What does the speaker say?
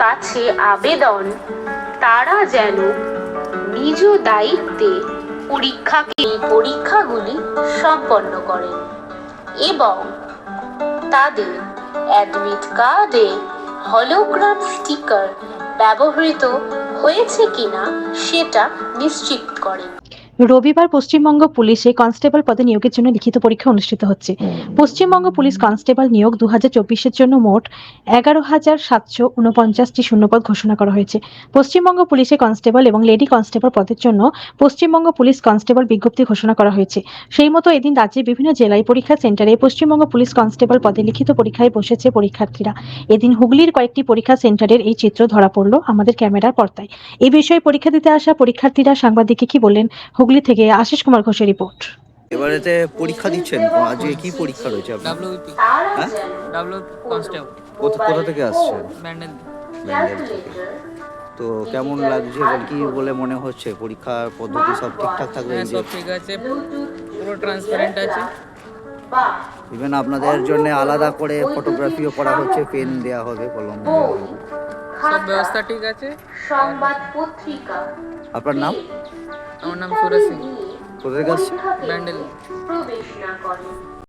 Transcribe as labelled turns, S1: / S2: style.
S1: কাছে আবেদন, তারা যেন নিজ দায়িত্বে পরীক্ষাকে পরীক্ষাগুলি সম্পন্ন করেন এবং তাদের অ্যাডমিট কার্ডে হলোগ্রাম স্টিকার ব্যবহৃত হয়েছে কিনা সেটা নিশ্চিত করেন।
S2: রবিবার পশ্চিমবঙ্গ পুলিশে কনস্টেবল পদে নিয়োগের জন্য লিখিত পরীক্ষা অনুষ্ঠিত হচ্ছে। পশ্চিমবঙ্গ পুলিশ কনস্টেবল নিয়োগ দু হাজার চব্বিশের জন্য মোট এগারো হাজার সাতশো উনপঞ্চাশটি শূন্যপদ ঘোষণা করা হয়েছে। পশ্চিমবঙ্গ পুলিশে কনস্টেবল এবং লেডি কনস্টেবল পদের জন্য পশ্চিমবঙ্গ পুলিশ কনস্টেবল বিজ্ঞপ্তি ঘোষণা করা হয়েছে। সেই মতো এদিন রাজ্যের বিভিন্ন জেলায় পরীক্ষা সেন্টারে পশ্চিমবঙ্গ পুলিশ কনস্টেবল পদে লিখিত পরীক্ষায় বসেছে পরীক্ষার্থীরা। এদিন হুগলির কয়েকটি পরীক্ষা সেন্টারের এই চিত্র ধরা পড়ল আমাদের ক্যামেরার পর্দায়। এই বিষয়ে পরীক্ষা দিতে আসা পরীক্ষার্থীরা সাংবাদিককে কি বললেন? হুগলি থেকে আশিস কুমার ঘোষের রিপোর্ট।
S3: এবারেতে পরীক্ষা দিচ্ছেন? আজকে কি পরীক্ষা রয়েছে আপনার?
S4: ডাব্লিউপি
S3: হ্যাঁ?
S1: যেন
S4: ডাব্লিউ কনস্টেবল
S3: কোথা কোথা থেকে আসছেন?
S4: ব্যান্ডেল
S3: ব্যান্ডেল থেকে। তো কেমন লাগছে? বল কি বলে মনে হচ্ছে? পরীক্ষার পদ্ধতি সব ঠিকঠাক থাকবে?
S4: হ্যাঁ সব ঠিক আছে। পুরো ট্রান্সপারেন্ট আছে।
S3: ইভেন আপনাদের জন্য আলাদা করে ফটোগ্রাফিও করা হচ্ছে পেন দেওয়া হবে কলম
S4: সব ব্যবস্থা ঠিক আছে?
S1: সংবাদ পত্রিকা।
S3: আপনার নাম?
S4: আমার নাম সুরেশ সিং
S3: কোথায় থেকে
S4: ব্যান্ডেল।
S1: প্রবেশ না